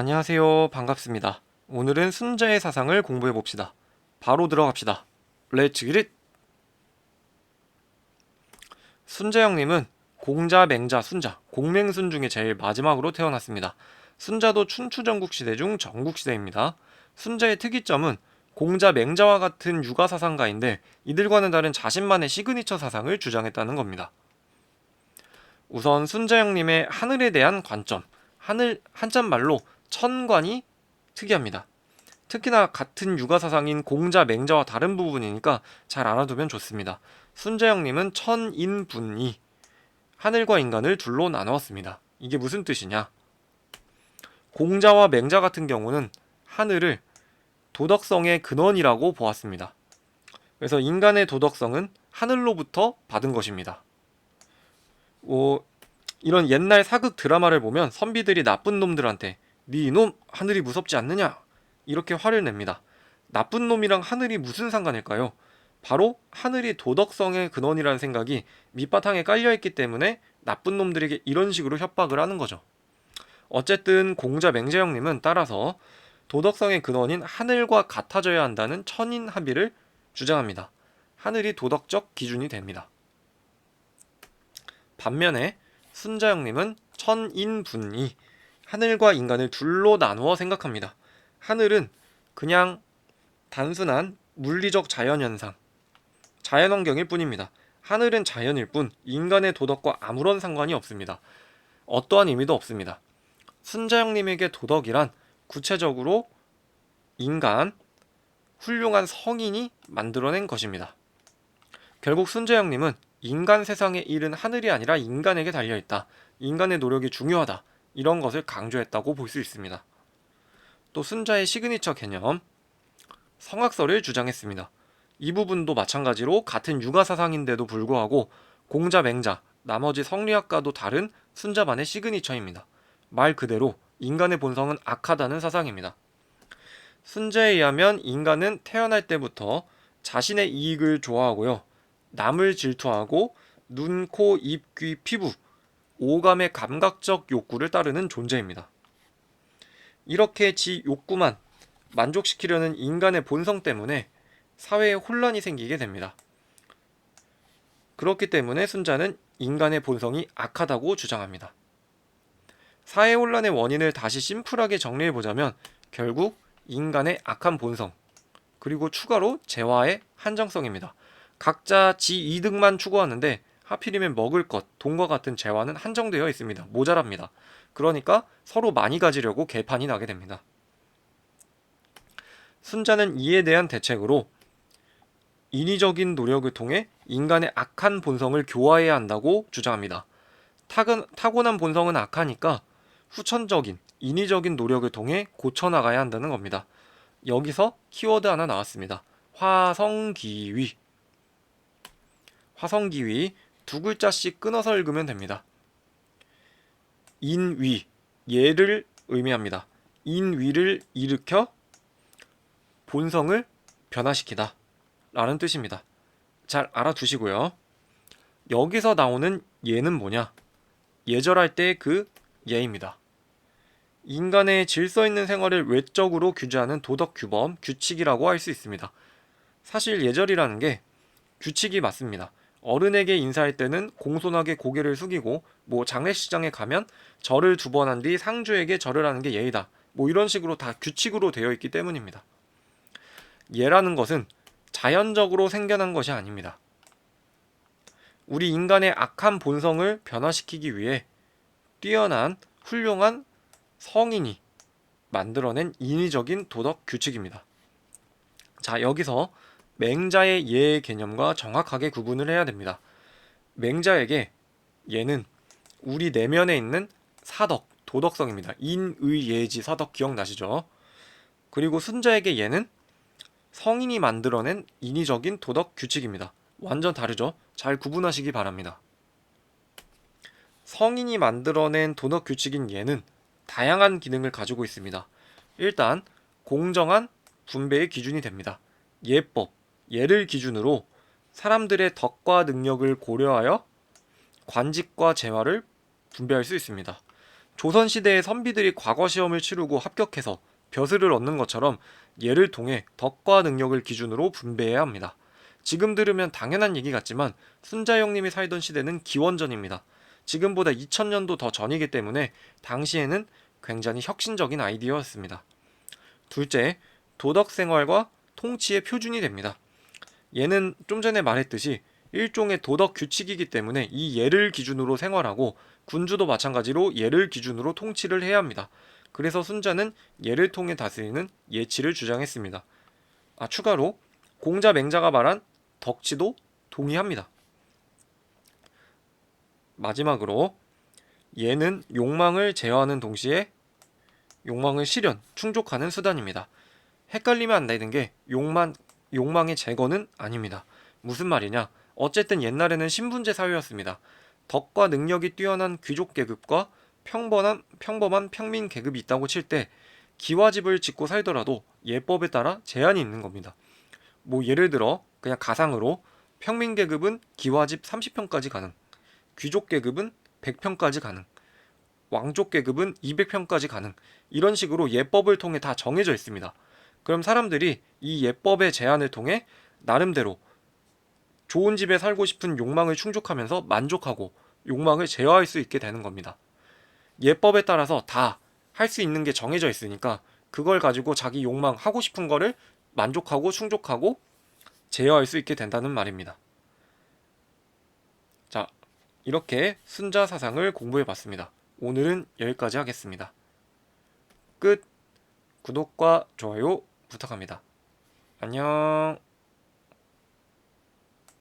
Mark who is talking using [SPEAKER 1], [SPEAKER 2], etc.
[SPEAKER 1] 안녕하세요. 반갑습니다. 오늘은 순자의 사상을 공부해 봅시다. 바로 들어갑시다. 렛츠 기릿! 순자 형님은 공자, 맹자, 순자, 공맹순 중에 제일 마지막으로 태어났습니다. 순자도 춘추전국 시대 중 전국 시대입니다. 순자의 특이점은 공자, 맹자와 같은 육아 사상가인데 이들과는 다른 자신만의 시그니처 사상을 주장했다는 겁니다. 우선 순자 형님의 하늘에 대한 관점, 하늘 한자말로 천관이 특이합니다. 특히나 같은 육아 사상인 공자, 맹자와 다른 부분이니까 잘 알아두면 좋습니다. 순자형님은 천인분이 하늘과 인간을 둘로 나누었습니다. 이게 무슨 뜻이냐? 공자와 맹자 같은 경우는 하늘을 도덕성의 근원이라고 보았습니다. 그래서 인간의 도덕성은 하늘로부터 받은 것입니다. 어, 이런 옛날 사극 드라마를 보면 선비들이 나쁜 놈들한테 네 이놈 하늘이 무섭지 않느냐 이렇게 화를 냅니다. 나쁜 놈이랑 하늘이 무슨 상관일까요? 바로 하늘이 도덕성의 근원이라는 생각이 밑바탕에 깔려있기 때문에 나쁜 놈들에게 이런 식으로 협박을 하는 거죠. 어쨌든 공자 맹자형님은 따라서 도덕성의 근원인 하늘과 같아져야 한다는 천인 합의를 주장합니다. 하늘이 도덕적 기준이 됩니다. 반면에 순자형님은 천인분이 하늘과 인간을 둘로 나누어 생각합니다. 하늘은 그냥 단순한 물리적 자연현상, 자연환경일 뿐입니다. 하늘은 자연일 뿐 인간의 도덕과 아무런 상관이 없습니다. 어떠한 의미도 없습니다. 순자형님에게 도덕이란 구체적으로 인간, 훌륭한 성인이 만들어낸 것입니다. 결국 순자형님은 인간 세상의 일은 하늘이 아니라 인간에게 달려있다. 인간의 노력이 중요하다. 이런 것을 강조했다고 볼 수 있습니다. 또 순자의 시그니처 개념, 성악설을 주장했습니다. 이 부분도 마찬가지로 같은 육아 사상인데도 불구하고 공자, 맹자, 나머지 성리학과도 다른 순자만의 시그니처입니다. 말 그대로 인간의 본성은 악하다는 사상입니다. 순자에 의하면 인간은 태어날 때부터 자신의 이익을 좋아하고요. 남을 질투하고 눈, 코, 입, 귀, 피부, 오감의 감각적 욕구를 따르는 존재입니다. 이렇게 지 욕구만 만족시키려는 인간의 본성 때문에 사회에 혼란이 생기게 됩니다. 그렇기 때문에 순자는 인간의 본성이 악하다고 주장합니다. 사회 혼란의 원인을 다시 심플하게 정리해 보자면 결국 인간의 악한 본성 그리고 추가로 재화의 한정성입니다. 각자 지 이득만 추구하는데 하필이면 먹을 것, 돈과 같은 재화는 한정되어 있습니다. 모자랍니다. 그러니까 서로 많이 가지려고 개판이 나게 됩니다. 순자는 이에 대한 대책으로 인위적인 노력을 통해 인간의 악한 본성을 교화해야 한다고 주장합니다. 타건, 타고난 본성은 악하니까 후천적인, 인위적인 노력을 통해 고쳐나가야 한다는 겁니다. 여기서 키워드 하나 나왔습니다. 화성기위. 화성기위 두 글자씩 끊어서 읽으면 됩니다. 인위, 예를 의미합니다. 인위를 일으켜 본성을 변화시키다 라는 뜻입니다. 잘 알아두시고요. 여기서 나오는 예는 뭐냐? 예절할 때 그 예입니다. 인간의 질서 있는 생활을 외적으로 규제하는 도덕 규범, 규칙이라고 할 수 있습니다. 사실 예절이라는 게 규칙이 맞습니다. 어른에게 인사할 때는 공손하게 고개를 숙이고 뭐 장례식장에 가면 절을 두 번 한 뒤 상주에게 절을 하는 게 예의다. 뭐 이런 식으로 다 규칙으로 되어 있기 때문입니다. 예라는 것은 자연적으로 생겨난 것이 아닙니다. 우리 인간의 악한 본성을 변화시키기 위해 뛰어난 훌륭한 성인이 만들어낸 인위적인 도덕 규칙입니다. 자, 여기서 맹자의 예 개념과 정확하게 구분을 해야 됩니다. 맹자에게 예는 우리 내면에 있는 사덕, 도덕성입니다. 인의 예지 사덕 기억나시죠? 그리고 순자에게 예는 성인이 만들어낸 인위적인 도덕 규칙입니다. 완전 다르죠? 잘 구분하시기 바랍니다. 성인이 만들어낸 도덕 규칙인 예는 다양한 기능을 가지고 있습니다. 일단 공정한 분배의 기준이 됩니다. 예법, 예를 기준으로 사람들의 덕과 능력을 고려하여 관직과 재화를 분배할 수 있습니다. 조선시대의 선비들이 과거 시험을 치르고 합격해서 벼슬을 얻는 것처럼 예를 통해 덕과 능력을 기준으로 분배해야 합니다. 지금 들으면 당연한 얘기 같지만 순자 형님이 살던 시대는 기원전입니다. 지금보다 2000년도 더 전이기 때문에 당시에는 굉장히 혁신적인 아이디어였습니다. 둘째, 도덕 생활과 통치의 표준이 됩니다. 얘는 좀 전에 말했듯이 일종의 도덕 규칙이기 때문에 이 예를 기준으로 생활하고 군주도 마찬가지로 예를 기준으로 통치를 해야 합니다. 그래서 순자는 예를 통해 다스리는 예치를 주장했습니다. 아, 추가로 공자 맹자가 말한 덕치도 동의합니다. 마지막으로 예는 욕망을 제어하는 동시에 욕망을 실현, 충족하는 수단입니다. 헷갈리면 안 되는 게 욕망, 욕망의 제거는 아닙니다. 무슨 말이냐? 어쨌든 옛날에는 신분제 사회였습니다. 덕과 능력이 뛰어난 귀족 계급과 평범한 평범한 평민 계급이 있다고 칠 때 기와집을 짓고 살더라도 예법에 따라 제한이 있는 겁니다. 뭐 예를 들어 그냥 가상으로 평민 계급은 기와집 30평까지 가능. 귀족 계급은 100평까지 가능. 왕족 계급은 200평까지 가능. 이런 식으로 예법을 통해 다 정해져 있습니다. 그럼 사람들이 이 예법의 제한을 통해 나름대로 좋은 집에 살고 싶은 욕망을 충족하면서 만족하고 욕망을 제어할 수 있게 되는 겁니다. 예법에 따라서 다 할 수 있는 게 정해져 있으니까 그걸 가지고 자기 욕망 하고 싶은 거를 만족하고 충족하고 제어할 수 있게 된다는 말입니다. 자, 이렇게 순자 사상을 공부해 봤습니다. 오늘은 여기까지 하겠습니다. 끝. 구독과 좋아요 부탁합니다. 안녕.